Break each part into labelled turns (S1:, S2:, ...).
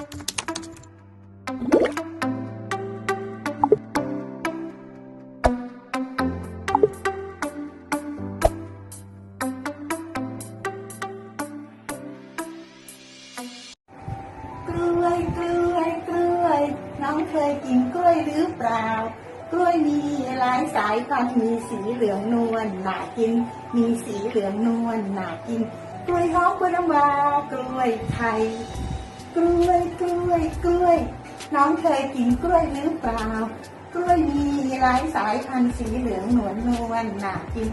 S1: กล้วยกล้วยกล้วย น้องเคยกินกล้วยหรือเปล่า กล้วยมีหลายสายพันธุ์มีสีเหลืองนวลหนากิน มีสีเหลืองนวลหนากิน กล้วยหอมกล้วยน้ำว้ากล้วยไทย กล้วยกล้วยกล้วย น้องเคยกินกล้วยหรือเปล่า กล้วยมีหลายสายพันธุ์สีเหลืองนวลนวลน่ากิน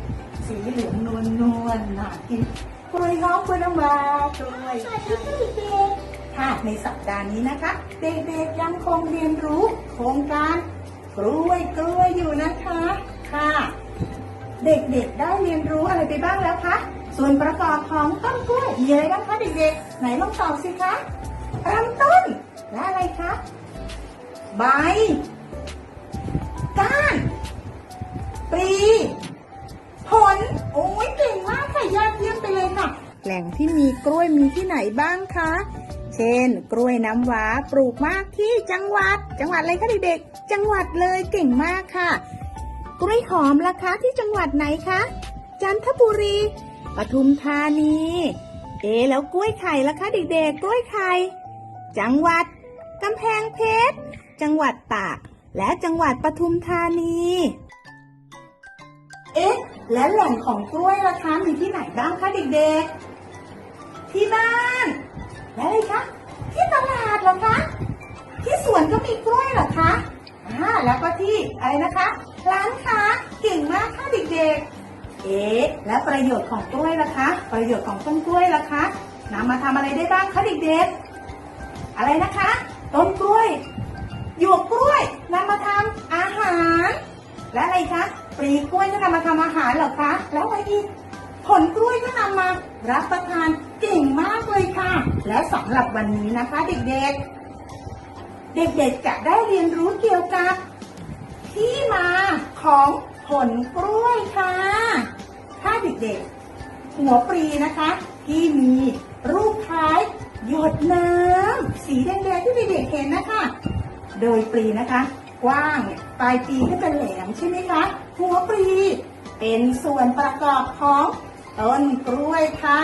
S1: สีเหลืองนวลนวลน่ากิน กล้วยหอมกล้วยน้ำว้ากล้วยไทยค่ะในสัปดาห์นี้นะคะ เด็กๆยังคงเรียนรู้โครงการกล้วยกล้วยอยู่นะคะค่ะ เด็กๆได้เรียนรู้อะไรไปบ้างแล้วคะส่วนประกอบของต้นกล้วยมีอะไรบ้างคะเด็กๆ ไหนลองตอบสิคะ ลำต้น และอะไรคะใบ ก้าน ปลี ผล โอ้ยเก่งมากค่ะยอดเยี่ยมไปเลยค่ะ แหล่งที่มีกล้วยมีที่ไหนบ้างคะ เช่น กล้วยน้ำว้าปลูกมากที่จังหวัด จังหวัดอะไรคะเด็กๆ จังหวัดเลยเก่งมากค่ะ กล้วยหอมล่ะคะที่จังหวัดไหนคะ จันทบุรี ปทุมธานี เอ๊แล้วกล้วยไข่ล่ะคะเด็กๆกล้วยไข่ จังหวัดกำแพงเพชร จังหวัดตาก และจังหวัดปทุมธานี เอ๊ะ และแหล่งของกล้วยล่ะคะมีที่ไหนบ้างคะเด็กๆ ที่บ้าน และอะไรคะ ที่ตลาดเหรอคะ ที่สวนก็มีกล้วยเหรอคะอ่าแล้วก็ที่อะไรนะคะ ร้านค้าเก่งมากค่ะเด็กๆ เอ๊ะแล้วประโยชน์ของกล้วยล่ะคะ ประโยชน์ของต้นกล้วยล่ะคะนำมาทำอะไรได้บ้างคะเด็กๆ อะไรนะคะ ต้นกล้วยหยวกกล้วยนำมาทำอาหาร และอะไรคะปลีกล้วยก็นำมาทำอาหารเหรอคะ แล้วอะไรอีกผลกล้วยก็นำมารับประทานเก่งมากเลยค่ะ และสำหรับวันนี้นะคะเด็กๆ เด็กๆจะได้เรียนรู้เกี่ยวกับที่มาของผลกล้วยค่ะ ด็กๆ หัวปลีนะคะ ที่มีรูปคล้ายหยดน้ำสีแดงๆที่เด็กๆเห็นนะคะ โดยปลีนะคะ กว้างปลายปลีก็จะแหลมใช่ไหมคะหัวปลีเป็นส่วนประกอบของต้นกล้วยค่ะ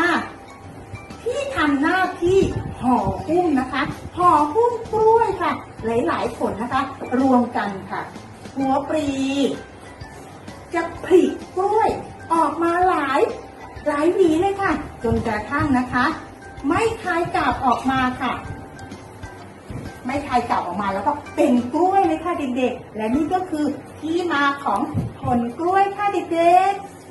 S1: ที่ทำหน้าที่ห่อหุ้มนะคะ ห่อหุ้มกล้วยค่ะ หลายๆผลนะคะ รวมกันค่ะ หัวปลีจะผลิกล้วย ออกมาหลาย หลายหวีเลยค่ะ จนกระทั่งนะคะ ไม่คายกาบออกมาค่ะ ไม่คายกาบออกมาแล้วก็เป็นกล้วยเลยค่ะเด็กๆ และนี่ก็คือที่มาของผลกล้วยค่ะเด็กๆ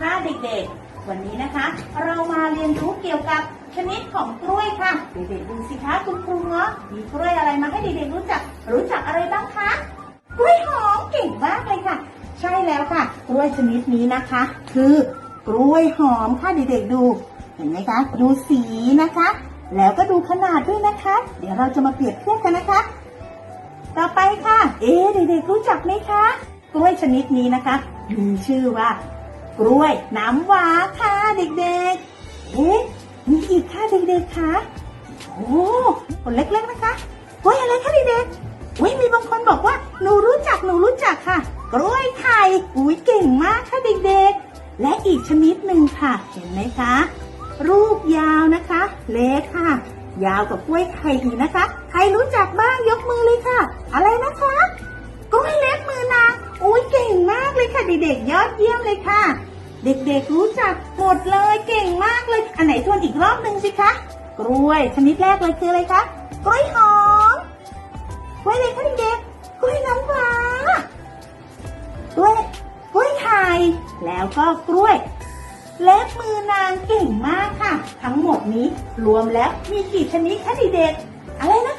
S1: ค่ะเด็กๆ วันนี้นะคะ เรามาเรียนรู้เกี่ยวกับชนิดของกล้วยค่ะ เด็กๆดูสิคะคุณครูเนาะมีกล้วยอะไรมาให้เด็กๆรู้จัก รู้จักอะไรบ้างคะกล้วยหอมเก่งมากเลยค่ะ ใช่แล้วค่ะ กล้วยชนิดนี้นะคะ คือกล้วยหอมค่ะเด็กๆดู เห็นไหมคะ ดูสีนะคะ แล้วก็ดูขนาดด้วยนะคะ เดี๋ยวเราจะมาเปรียบเทียบกันนะคะ ต่อไปค่ะ เอ๊เด็กๆรู้จักไหมคะ กล้วยชนิดนี้นะคะ มีชื่อว่า กล้วยน้ำว้าค่ะเด็กๆ เอ๊ะมีอีกค่ะเด็กๆคะโอ้คนเล็กๆนะคะกล้วยอะไรคะเด็กๆอุ้ยมีบางคนบอกว่าหนูรู้จักหนูรู้จักค่ะ กล้วยไข่อุ้ยเก่งมากค่ะเด็กๆ และอีกชนิดหนึ่งค่ะ เห็นไหมคะ รูปยาวนะคะ เล็กค่ะ ยาวกว่ากล้วยไข่อีกนะคะ ใครรู้จักบ้างยกมือเลยค่ะ อะไรนะคะกล้วยเล็บมื อุ้ยเก่งมากเลยค่ะเด็กๆยอดเยี่ยมเลยค่ะ เด็กๆรู้จักหมดเลยเก่งมากเลย อันไหนทวนอีกรอบหนึ่งสิคะกล้วยชนิดแรกเลยคืออะไรคะกล้วยหอมกล้วยอะไรคะเด็กๆกล้วยน้ำว้ากล้วยกล้วยไข่แล้วก็กล้วยเล็บมือนางเก่งมากค่ะ ทั้งหมดนี้รวมแล้วมีกี่ชนิดคะเด็กๆอะไรนะ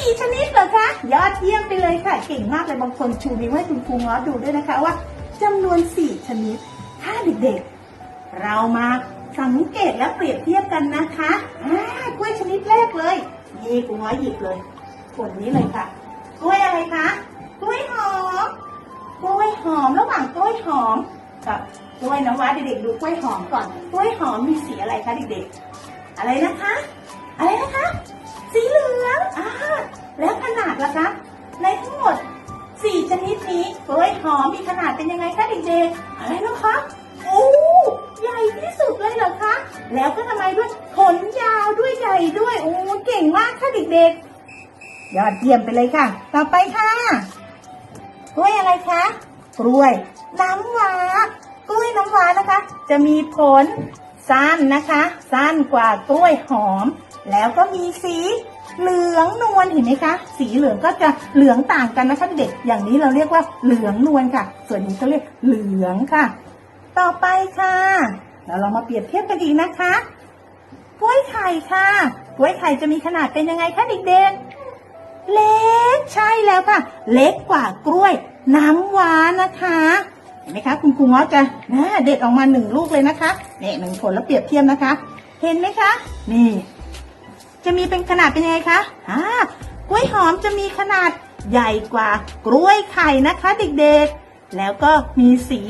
S1: คะสี่ชนิดเหรอคะยอดเยี่ยมไปเลยค่ะ เก่งมากเลยบางคนชูนิ้วให้คุณครูง้อดูด้วยนะคะว่าจำนวนสี่ชนิด ถ้าเด็กๆ เรามาสังเกตและเปรียบเทียบกันนะคะอ่ากล้วยชนิดแรกเลยนี่กูน้อยหยิบเลยผลนี้เลยค่ะ กล้วยอะไรคะกล้วยหอมกล้วยหอมระหว่างกล้วยหอมกับกล้วยน้ำว้าเด็กๆดูกล้วยหอมก่อน กล้วยหอมมีสีอะไรคะเด็กๆ อะไรนะคะ อะไรนะคะ สีเหลืองอ่าแล้วขนาดล่ะคะในทั้งหมดสี่ชนิดนี้กล้วยหอมมีขนาดเป็นยังไงคะเด็กๆอะไรนะคะโอ้ใหญ่ที่สุดเลยเหรอคะ แล้วก็ทำไมด้วยขนยาวด้วยใหญ่ด้วยโอ้เก่งมากค่ะเด็กๆ ยอดเยี่ยมไปเลยค่ะ ต่อไปค่ะกล้วยอะไรคะกล้วย น้ำว้ากล้วยน้ำว้านะคะ จะมีผลสั้นนะคะ สั้นกว่ากล้วยหอม แล้วก็มีสีเหลืองนวลเห็นไหมคะ สีเหลืองก็จะเหลืองต่างกันนะคะเด็กอย่างนี้เราเรียกว่าเหลืองนวลค่ะ ส่วนนี้เขาเรียกเหลืองค่ะ ต่อไปค่ะแล้วเรามาเปรียบเทียบกันอีกนะคะกล้วยไข่ค่ะกล้วยไข่จะมีขนาดเป็นยังไงคะเด็กๆเล็กใช่แล้วค่ะ เล็กกว่ากล้วยน้ำว้านะคะเห็นไหมคะคุณครูง้อจะนะเด็ดออกมาหนึ่งลูกเลยนะคะเนี่ยหนึ่งผลแล้วเปรียบเทียบนะคะ เห็นไหมคะ นี่ จะมีเป็นขนาดเป็นยังไงคะอ่ากล้วยหอมจะมีขนาดใหญ่กว่ากล้วยไข่นะคะ เด็กๆ แล้วก็มีสี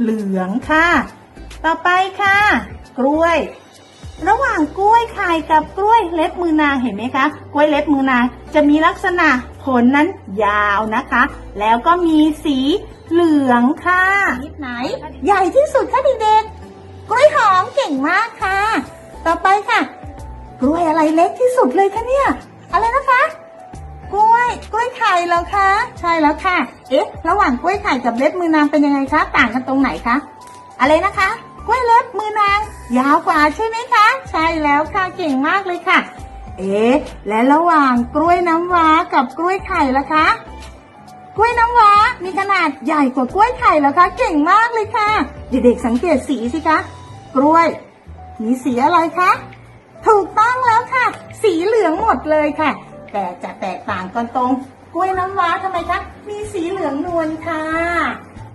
S1: เหลืองค่ะ ต่อไปค่ะ กล้วย ระหว่างกล้วยไข่กับกล้วยเล็บมือนางเห็นไหมคะ กล้วยเล็บมือนางจะมีลักษณะผลนั้นยาวนะคะ แล้วก็มีสีเหลืองค่ะนิดไหน ใหญ่ที่สุดค่ะเด็กๆ กล้วยหอมเก่งมากค่ะ ต่อไปค่ะ กล้วยอะไรเล็กที่สุดเลยคะเนี่ย อะไรนะคะ กล้วย กล้วยไข่เหรอคะ ใช่แล้วค่ะ เอ๊ะ ระหว่างกล้วยไข่กับเล็บมือนางเป็นยังไงคะ ต่างกันตรงไหนคะ อะไรนะคะ กล้วยเล็บมือนาง ยาวกว่าใช่ไหมคะ ใช่แล้วค่ะ เก่งมากเลยค่ะ เอ๊ะ และระหว่างกล้วยน้ำว้ากับกล้วยไข่ล่ะคะ กล้วยน้ำว้ามีขนาดใหญ่กว่ากล้วยไข่เหรอคะ เก่งมากเลยค่ะ เด็กๆสังเกตสีสิคะ กล้วย มีสีอะไรคะ สีเหลืองหมดเลยค่ะ แต่จะแตกต่างกันตรงกล้วยน้ำว้าทำไมคะ มีสีเหลืองนวลค่ะ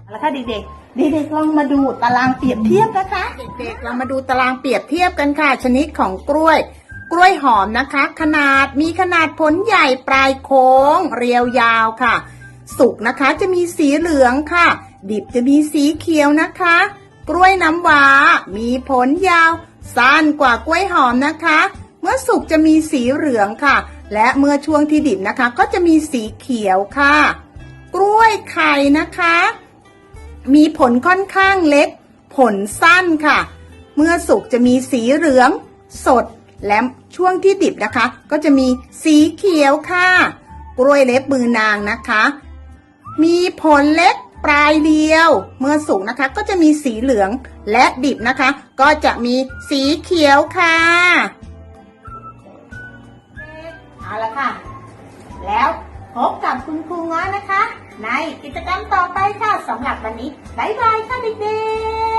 S1: เอาละค่ะเด็กๆ เด็กๆลองมาดูตารางเปรียบเทียบนะคะ เด็กๆเรามาดูตารางเปรียบเทียบกันค่ะ ชนิดของกล้วย กล้วยหอมนะคะ ขนาดมีขนาดผลใหญ่ปลายโค้ง เรียวยาวค่ะ สุกนะคะจะมีสีเหลืองค่ะ ดิบจะมีสีเขียวนะคะ กล้วยน้ำว้า มีผลยาว สั้นกว่ากล้วยหอมนะคะ มื่อสุกจะมีสีเหลืองค่ะ และเมื่อช่วงที่ดิบนะคะ ก็จะมีสีเขียวค่ะ กล้วยไข่นะคะ มีผลค่อนข้างเล็ก ผลสั้นค่ะ เมื่อสุกจะมีสีเหลือง สดและช่วงที่ดิบนะคะ ก็จะมีสีเขียวค่ะ กล้วยเล็บมือนางนะคะ มีผลเล็กปลายเดียว เมื่อสุกนะคะก็จะมีสีเหลืองและดิบนะคะ ก็จะมีสีเขียวค่ะ คุณครูง้อนะคะ ในกิจกรรมต่อไปค่ะสำหรับวันนี้ บ๊ายบายค่ะเด็กๆ